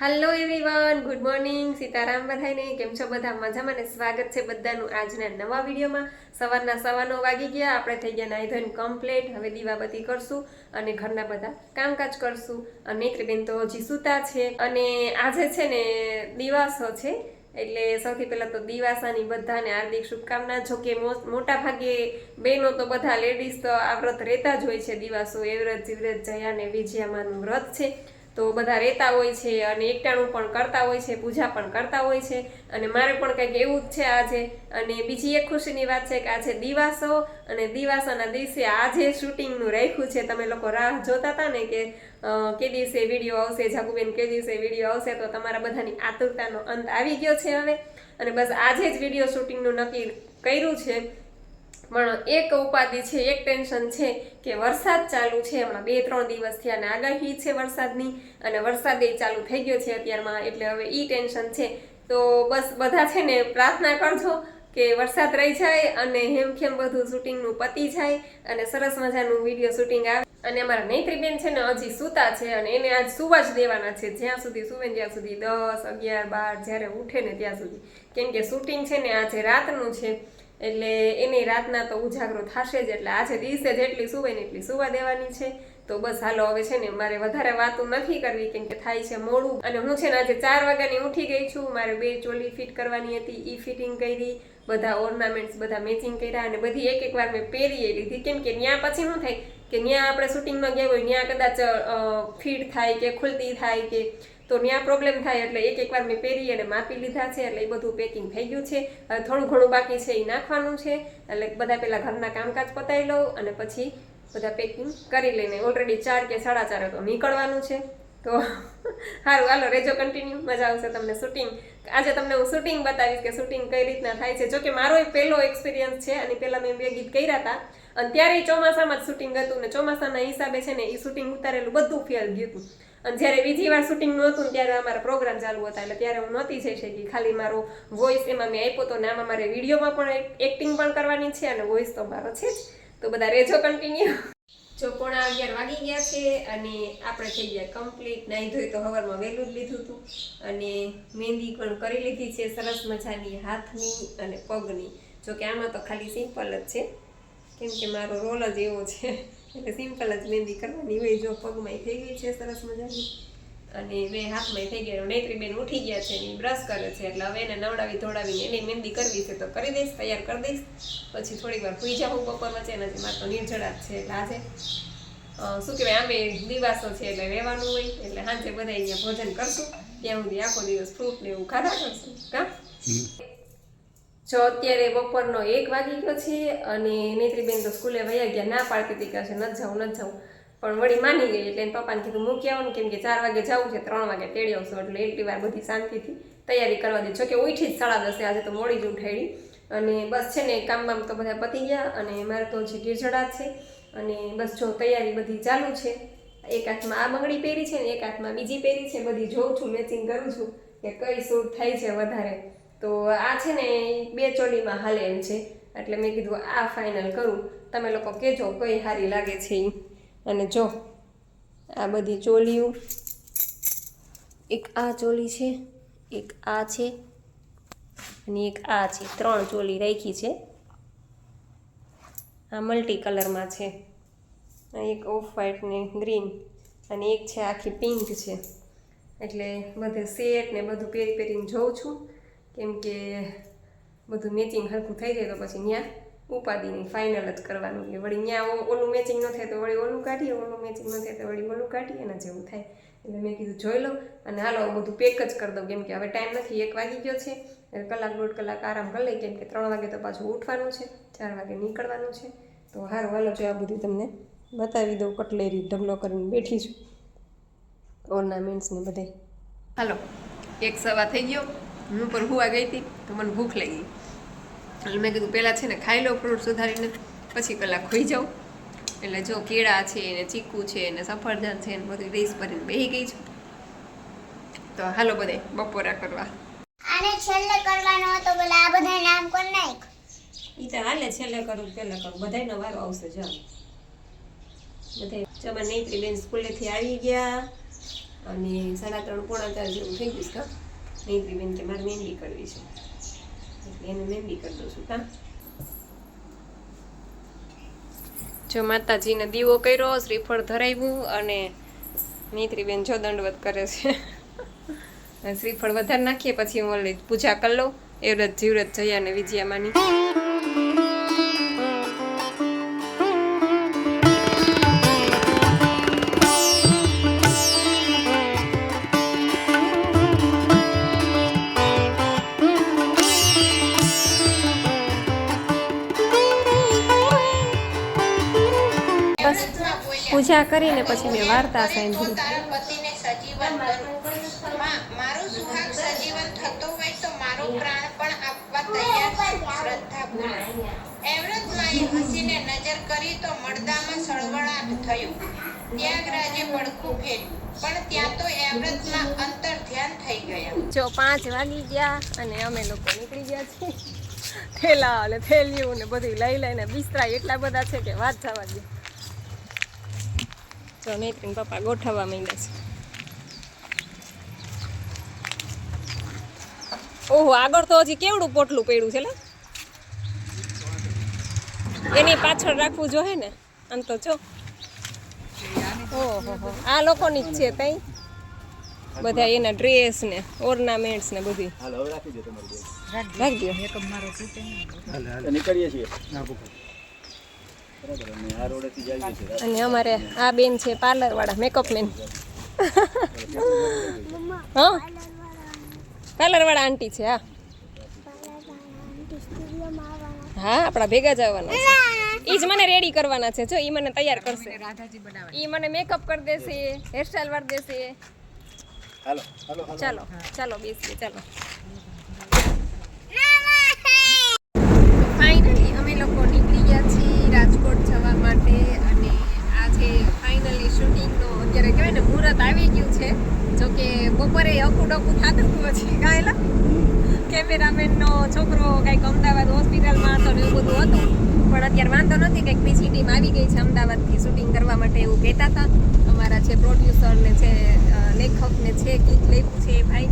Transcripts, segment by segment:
Hello everyone good morning Sitaram બધાઈને કેમ છો બધા? મજામાં ને? સ્વાગત છે બધાનું આજના નવા વિડીયોમાં. સવારના સવા નવ વાગી ગયા. આપણે થઈ ગયા નાઈ ધોઈને કમ્પ્લેટ હવે દીવાબત્તી કરશું અને ઘરના બધા કામકાજ કરશું. અને નેત્રીબેન તો હજી સૂતા છે. અને આજે છે ને દિવાસો છે. એટલે સૌથી પહેલાં તો દિવાસાની બધાને હાર્દિક શુભકામના. જો કે મોટા ભાગે બહેનો તો બધા લેડીઝ તો આ વ્રત રહેતા જ હોય છે. દિવાસો એ વ્રત જીવ્રત જયા અને વિજયામાનું વ્રત છે. તો બધા રહેતા હોય છે અને એકટાણું પણ કરતા હોય છે, પૂજા પણ કરતા હોય છે. અને મારે પણ કંઈક એવું જ છે આજે. અને બીજી એક ખુશીની વાત છે કે આજે દિવાસો અને દિવાસાના દિવસે આજે શૂટિંગનું રાખ્યું છે. તમે લોકો રાહ જોતા હતા ને કે કે દિવસે વીડિયો આવશે, જાગુબેન કે દિવસે વીડિયો આવશે, તો તમારા બધાની આતુરતાનો અંત આવી ગયો છે હવે. અને બસ આજે જ વીડિયો શૂટિંગનું નક્કી કર્યું છે. પણ એક ઉપાધિ છે, એક ટેન્શન છે કે વરસાદ ચાલુ છે, હમણાં બે, ત્રણ દિવસથી અને આગાહી છે વરસાદની અને વરસાદ એ ચાલુ થઈ ગયો છે અત્યારમાં, એટલે હવે એ ટેન્શન છે. તો બસ બધા છે ને પ્રાર્થના કરજો કે વરસાદ રહી જાય અને હેમખેમ બધું શૂટિંગનું પતી જાય અને સરસ મજાનું વીડિયો શૂટિંગ આવે. અને અમારા નૈત્રીબેન છે ને હજી સૂતા છે અને એને આજ સુવા જ દેવાના છે, જ્યાં સુધી સુવે ત્યાં સુધી દસ, અગિયાર, બાર, જ્યારે ઉઠે ને ત્યાં સુધી. કેમ કે શૂટિંગ છે ને આજે રાતનું છે. એટલે એની રાતના તો ઉજાગરો થશે જ, એટલે આજે દિવસે જેટલી સુવે ને એટલી સુવા દેવાની છે. તો બસ હાલો, હવે છે ને મારે વધારે વાતો નથી કરવી, કેમ કે થાય છે મોડું. અને હું છે ને આજે ચાર વાગ્યાની ઉઠી ગઈ છું. મારે બે ચોલી ફિટ કરવાની હતી એ ફિટિંગ કરી, બધા ઓર્નામેન્ટ્સ બધા મેચિંગ કર્યા અને બધી એક એક વાર મેં પહેરી લીધી. કેમ કે ત્યાં પછી શું થાય કે ત્યાં આપણે શૂટિંગમાં ગયા હોય ત્યાં કદાચ ફિટ થાય કે ખુલતી થાય કે તો ત્યાં પ્રોબ્લેમ થાય એટલે એક એક વાર મેં પહેરી અને માપી લીધા છે એટલે એ બધું પેકિંગ થઈ ગયું છે. થોડું ઘણું બાકી છે એ નાખવાનું છે. એટલે બધા પહેલાં ઘરના કામકાજ પતાવી લઉં અને પછી બધા પેકિંગ કરી લઈને ઓલરેડી ચાર કે સાડા ચાર તો નીકળવાનું છે. તો સારું હાલો, રેજો કન્ટિન્યુ મજા આવશે તમને શૂટિંગ આજે તમને હું શૂટિંગ બતાવીશ કે શૂટિંગ કઈ રીતના થાય છે. જો કે મારો એ પહેલો એક્સપિરિયન્સ છે અને પહેલાં મેં બે ગીત કર્યા હતા. અને ત્યારે ચોમાસામાં જ શૂટિંગ હતું ને ચોમાસાના હિસાબે છે ને એ શૂટિંગ ઉતારેલું બધું ફેલ ગયું હતું. અને જ્યારે બીજી વાર શૂટિંગ નહોતું ત્યારે અમારા પ્રોગ્રામ ચાલુ હતા, એટલે ત્યારે હું નહોતી જઈ શકી. ખાલી મારો વોઇસ એમાં મેં આપ્યો તો ને આમાં મારે વિડીયોમાં પણ એક્ટિંગ પણ કરવાની છે અને વોઇસ તો મારો છે જ. તો બધા રેજો કન્ટિન્યુ જો પોણા અગિયાર વાગી ગયા છે અને આપણે થઈ ગયા કમ્પ્લીટ નાહી ધોઈ તો હવારમાં વહેલું જ લીધું હતું. અને મહેંદી પણ કરી લીધી છે સરસ મજાની, હાથની અને પગની. જો કે આમાં તો ખાલી સિમ્પલ જ છે. કેમ કે મારો રોલ જ એવો છે. એટલે સિમ્પલ જ મહેંદી કરવાની. હોય જો પગમાં થઈ ગઈ છે સરસ મજાની. અને બે હાથમાં થઈ ગયા. નૈત્રીબેન ઉઠી ગયા છે એની બ્રશ કરે છે. એટલે હવે એને નવડાવી ધોડાવીને એની મહેંદી કરવી છે. તો કરી દઈશ તૈયાર કરી દઈશ. પછી થોડીક વાર ભૂઈ જાઉં બપોર વચ્ચે. નથી મારે તો નિર્જળા જ છે એટલે આજે શું કહેવાય આમે દિવાસો છે એટલે રહેવાનું હોય. એટલે સાંજે બધા અહીંયા ભોજન કરશું. ત્યાં સુધી આખો દિવસ ફ્રૂટ ને એવું ખાધા કરશું. કા? જો અત્યારે બપોરનો એક વાગી ગયો છે અને નેત્રીબેન તો સ્કૂલે વયા ગયા, ના પાડતી હતી કે હશે, નથી જવું નથી જવું પણ વળી માની ગઈ એટલે પપ્પાને કીધું, મૂકી આવવાનું, કેમ કે ચાર વાગે જવું છે, ત્રણ વાગે તેડી આવશું. એટલે એટલી વાર બધી શાંતિથી તૈયારી કરવા દી જોકે ઉઠી જ સાડા દસે, આજે તો મોડી જ ઉઠાડી. અને બસ છે ને કામ બામ તો બધા પતી ગયા અને મારે તો હજી ગીરજડા જ છે. અને બસ જો તૈયારી બધી ચાલુ છે. એક હાથમાં આ બંગડી પહેરી છે ને, એક હાથમાં બીજી પહેરી છે. બધી જોઉં છું મેચિંગ કરું છું કે કઈ સૂટ થાય છે વધારે. તો આ છે ને બે ચોલીમાં હાલે એમ છે. એટલે મેં કીધું, આ ફાઇનલ કરું. તમે લોકો કહેજો કઈ સારી લાગે છે એ અને જો, આ બધી ચોલીઓ. એક આ ચોલી છે, એક આ છે, અને એક આ છે. ત્રણ ચોલી રાખી છે. આ મલ્ટી કલરમાં છે. એક ઓફ વ્હાઇટ ને ગ્રીન અને એક છે આખી પિંક છે. એટલે બધે સેટ ને બધું પહેરી પહેરીને જોઉં છું. કેમ કે બધું મેચિંગ હરખું થઈ જાય તો પછી ત્યાં ઉપાધિની ફાઇનલ જ કરવાનું કે વળી ત્યાં ઓલું મેચિંગ ન થાય તો વળી ઓલું કાઢીએ, ઓલું મેચિંગ ન થાય તો વળી ઓલું કાઢીએ એના જેવું થાય. એટલે મેં કીધું જોઈ લો અને હાલો બધું પેક જ કરી દઉં. કેમ કે હવે ટાઈમ નથી, એક વાગી ગયો છે. કલાક દોઢ કલાક આરામ કરી લઈ કેમ કે ત્રણ વાગે તો પાછું ઉઠવાનું છે, ચાર વાગે નીકળવાનું છે. તો હારું, હાલો જો આ બધું તમને બતાવી દઉં, કટલેરી, ઢગલો કરીને બેઠી છું. ઓર્નામેન્ટ્સ ને બધે હાલો, એક સવા થઈ ગયો. હું પર હુવા ગઈ હતી તો મને ભૂખ લાગી. એટલે મેં કીધું પહેલાં છે ને ખાઈ લો ફ્રૂટ સુધારીને પછી કલાક ખોઈ જાઉં. એટલે જો કેળા છે ને ચીકુ છે ને સફરજન છે ને બધું રેસ ભરીને બેહી ગઈ છું. તો હાલો બધે બપોરા કરવા. આને છેલ્લે કરવાનો હતો બોલા આ બધા નામ કોણ નાખ ઈ તો હાલે છેલ્લે કરું પેલા કરું. બધાયનો વારો આવશે જો. બધે જમા નૈત્રી બેન સ્કૂલેથી આવી ગયા. અને સાડા ત્રણ પોણા ચાર જેવું થઈ ગયું છે બેન કે મારે મહેંદી કરવી છે. એટલે એને મહેંદી કરી દઉં છું. કાં? જો માતાજીને દીવો કર્યો, શ્રીફળ ધરાવ્યું અને નીત્રીબેન જો દંડવત કરે છે. શ્રીફળ વધારે નાખીએ, પછી હું પૂજા કરી લઉં. એ વ્રત જીવ્રત જયા અને વિજયામાની. પૂજા કરીને પછી મેં વાર્તા સાંભળી. તારા પતિને સજીવન કરું મારું સુહાગ સજીવન થતો હોય તો મારો પ્રાણ પણ આપવા તૈયાર છું શ્રદ્ધાપૂર્વક. એવરત માએ હસીને નજર કરી તો મળદામાં સળવળાટ થયું. ત્યાગરાજે પડખું ફેર્યું પણ ત્યાં તો એવરતમાં અંતર ધ્યાન થઈ ગયા. જો પાંચ વાગી ગયા અને અમે લોકો નીકળી ગયા છીએ. થેલા અને થેલીઓ ને બધું લઈ લઈને બિસ્તરા એટલા બધા છે કે વાત થવા દે. જો નેત્રીન પપ્પા ગોઠવવા માંડ્યા છે. ઓહો આગળ તો હજી કેવડું પોટલું પડ્યું છે લે. એની પાછળ રાખવું જોઈએ ને? આમ તો જો. ઓહો હો. આ લોકોની જ છે તઈ. બધા એના ડ્રેસ ને ઓર્નામેન્ટ્સ ને બધી. રાખી દો તમારી રાખી દો નીકળીએ છીએ. અને અમારે આ બેન છે પાર્લર વાળા મેકઅપ મેન હા? પાર્લર વાળા આંટી છે હા. હા આપણા ભેગા જ આવવાના છે. ઈ જ મને રેડી કરવાના છે. જો ઈ મને તૈયાર કરશે. ઈ મને મેકઅપ કરી દેશે હેરસ્ટાઈલ વાળી દેશે. હાલો. ચાલો ચાલો બેસીએ ચાલો ફાઇનલી અમે લોકો નીકળી ગયા છીએ રાજકોટ જવા માટે અને આજે ફાઇનલી શૂટિંગનો અત્યારે કહેવાય ને મુહૂર્ત આવી ગયું છે જો કે બપોરે ખાતર હતું પછી ગાયેલા. કેમેરામેનનો છોકરો કંઈક અમદાવાદ હોસ્પિટલમાં હતો ને એવું બધું હતું. પણ અત્યારે વાંધો નથી, કંઈક બીજી ટીમ આવી ગઈ છે અમદાવાદથી શૂટિંગ કરવા માટે એવું કહેતા હતા. અમારા જે પ્રોડ્યુસર ને છે લેખક ને છે, ગીત લેખું છે ભાઈ.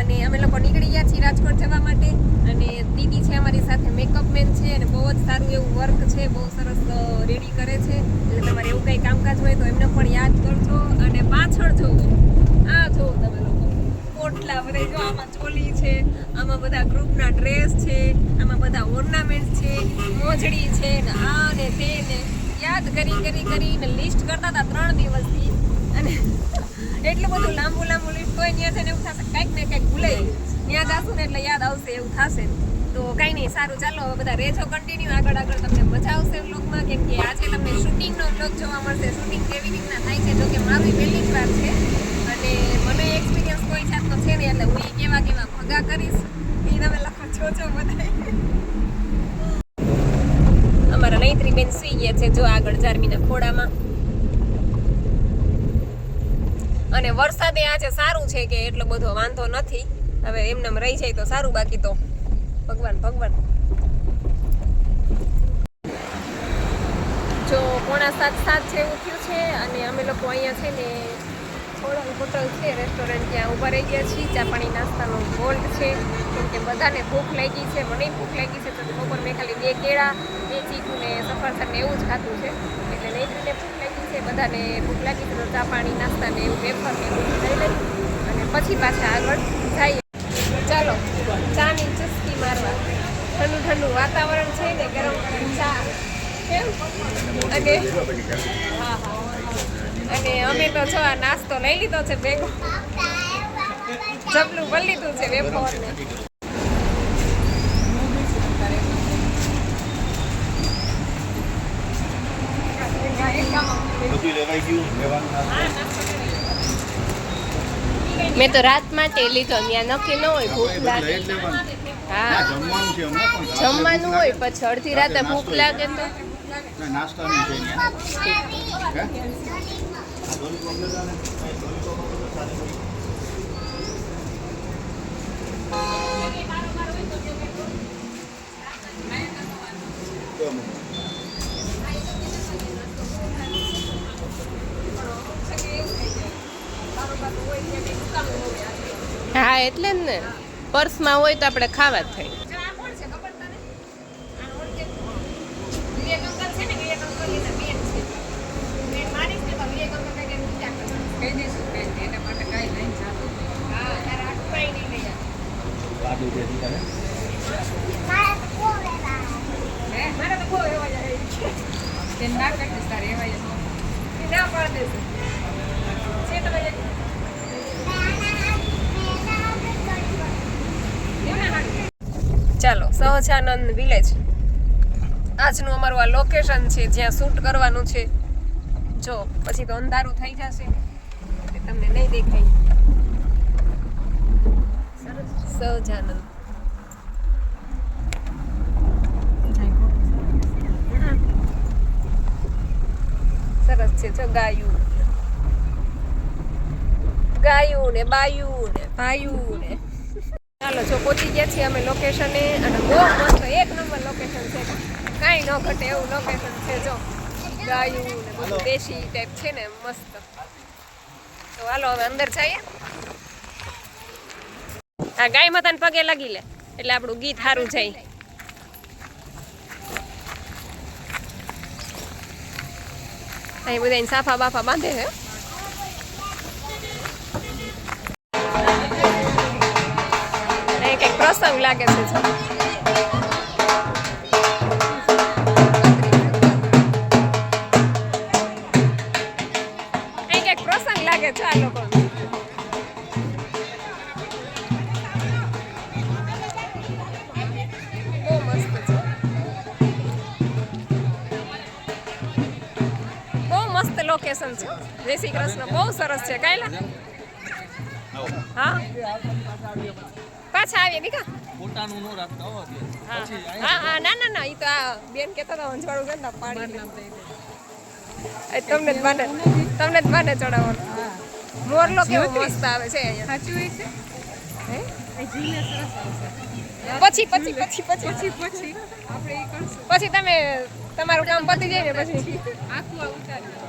અને અમે લોકો નીકળી ગયા છીએ રાજકોટ જવા માટે. અને દીદી છે અમારી સાથે મેકઅપ મેન છે અને બહુ જ સારું એવું વર્ક છે, બહુ સરસ રેડી કરે છે. એટલે તમારે એવું કંઈ કામકાજ હોય તો એમને પણ યાદ કરજો અને પાછળ જોવો. આ જોવો તમે લોકો. પોટલા બધા જો આમાં ચોલી છે, આમાં બધા ગ્રુપના ડ્રેસ છે, આમાં બધા ઓર્નામેન્ટ છે, મોજડી છે, ને આ ને તે ને. યાદ કરી કરી, કરીને લિસ્ટ કરતા હતા ત્રણ દિવસથી. અને એટલું બધું લાંબુ લાંબુ લિસ્ટ હોય ત્યાં છે ને એવું થશે, કંઈક ને કંઈક ભૂલાઈ ત્યાં જાશું ને એટલે યાદ આવશે, એવું થશે. તો કાંઈ નહીં, સારું, ચાલો હવે બધા રહેજો કન્ટિન્યુ આગળ આગળ તમને મજા આવશે વ્લોગમાં કેમ કે આજે તમને શૂટિંગનો વ્લોગ જોવા મળશે. શૂટિંગ કેવી રીતના થાય છે? જોકે મારું પહેલી જ વાર છે. અને મને એક્સપિરિયન્સ છે નહીં એટલે હું કેવા કેવા ભગા કરીશ એ તમે લખો છો છો બધા અમારા નૈત્રી બેન સુઈ ગયા છે જો આગળ ચારમીના ખોડામાં અને વરસાદે આજે સારું છે કે એટલો બધો વાંધો નથી. હવે એમને રહી જાય તો સારું, બાકી તો ભગવાન ભગવાન. જો પોણા સાત સાત જેવું થયું છે અને અમે લોકો અહીંયા છે ને હોટલ છે રેસ્ટોરન્ટ ત્યાં ઊભા રહી ગયા છીએ. ચા પાણી નાસ્તાનો ગોલ્ડ છે. કેમ કે બધાને ભૂખ લાગી છે મને ભૂખ લાગી છે તો બપોર મેં ખાલી બે કેળા બે ચીકુ ને સફરજન ને એવું જ ખાધું છે. એટલે નૈત્રીને ભૂખ લાગી છે બધાને ભૂખ લાગી છે તો ચા પાણી નાસ્તા ને એવું વેફર ને એવું લઈ લઈ અને પછી પાછા આગળ જઈએ. ચાલો ચાની ચસ્કી મારવા. ઠંડુ ઠંડુ વાતાવરણ છે ને ગરમ ગરમ ચા. કેમ? અને હા હા. અને અમે તો જો આ નાસ્તો લઈ લીધો છે ભેગો જબલું ભરી લીધું છે વેફર મેં તો રાત માટે લીધો ત્યાં નક્કી ન હોય ભૂખ લાગે. હા. જમવાનું હોય પછી અડધી રાતે ભૂખ લાગે તો. ના, નાસ્તાનું છે અહીંયા. હે? એટલે જ ને પર્સમાં હોય તો આપણે ખાવા જ થાય જો આ કોણ છે ખબર તને આ ઓળખે વિવેક અંકલ છે ને વિવેક અંકલ એના બેન છે બેન મારીશ ને તો વિવેક અંકલ કઈ પૂજા કરશે કહી દઈશું બેન એના માટે કાંઈ નહીં જાતું હા તારે આખું કાંઈ નહીં લઈ આવે લાડુ દે દીકરા મારા તો બહુ વેલા હે મારે તો બહુ એવા જાય છે તે ના કરી દઈશ તારે એવા જાય એ ના પાડી દેશે. છે તમે ચાલો સહજાનંદ વિલેજ આજનું અમારું આ લોકેશન છે જ્યાં શૂટ કરવાનું છે. જો પછી તો અંધારું થઈ જશે. તમને નહીં દેખાય. સહજાનંદ. સરસ છે જો ગાયું. ગાયું ને બાયું ને ભાયું ને ચાલો જો પહોંચી ગયા છીએ અમે લોકેશને અને બહુ મસ્ત એક નંબર લોકેશન છે. કાંઈ ન ઘટે એવું લોકેશન છે જો. ગાયું ને બધું દેશી ટાઈપ છે ને મસ્ત. તો હાલો હવે અંદર જઈએ. આ ગાય માતાને પગે લાગી લે, એટલે આપણું ગીત સારું જાય. અહીં બધા સાફા બાફા બાંધે છે. કંઈક પ્રસંગ લાગે છે. છે. કાયલા? હા? પાછા આવીએ દીકા. પોતાનું નો રાખતા હો હા. હા હા ના ના ના એ તો આ બેન કહેતા હતા અંજવાળું છે ને તો એ તમને જ બાને તમને જ બાને ચડાવવાનું. મોરલો કેવો મસ્ત આવે છે અહીંયા. હે? પછી પછી પછી પછી. પછી પછી. આપણે પછી તમે તમારું કામ પતી જાય ને પછી. આખું આ ઉતારી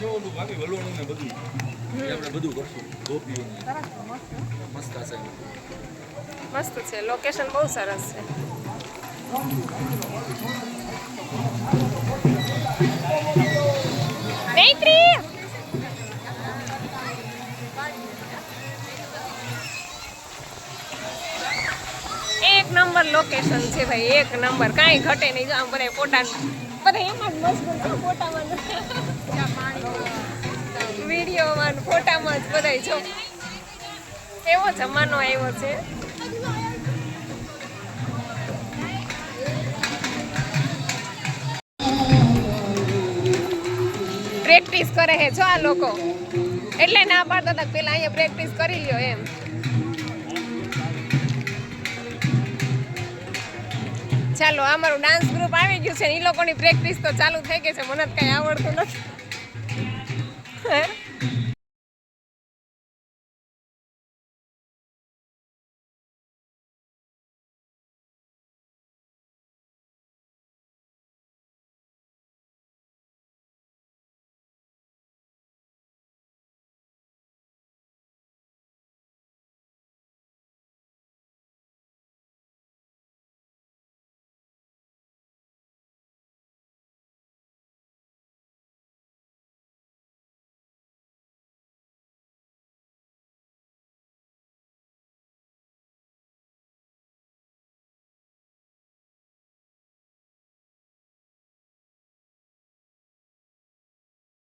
વલોણું ને બધું આપણે બધું કરશું. ગોપીઓ મસ્ત. હશે મસ્ત છે. લોકેશન બહુ સરસ છે. મૈત્રી! એક નંબર લોકેશન છે ભાઈ. એક નંબર. કાંઈ ઘટે નહીં. જો આમ બધા ફોટા બધા એમાં જ મશગુલ ફોટામાં વિડીયોમાં ફોટામાં જ બધાય જો. એવો જમાનો આવ્યો છે. પ્રેક્ટિસ કરે છે જો આ લોકો. એટલે ના પાડતા હતા પેલા અહીંયા પ્રેક્ટિસ કરી લ્યો એમ. ચાલો અમારું ડાન્સ ગ્રુપ આવી ગયું છે એ લોકોની પ્રેક્ટિસ તો ચાલુ થઈ ગઈ છે. મને જ કઈ આવડતું નથી. હે?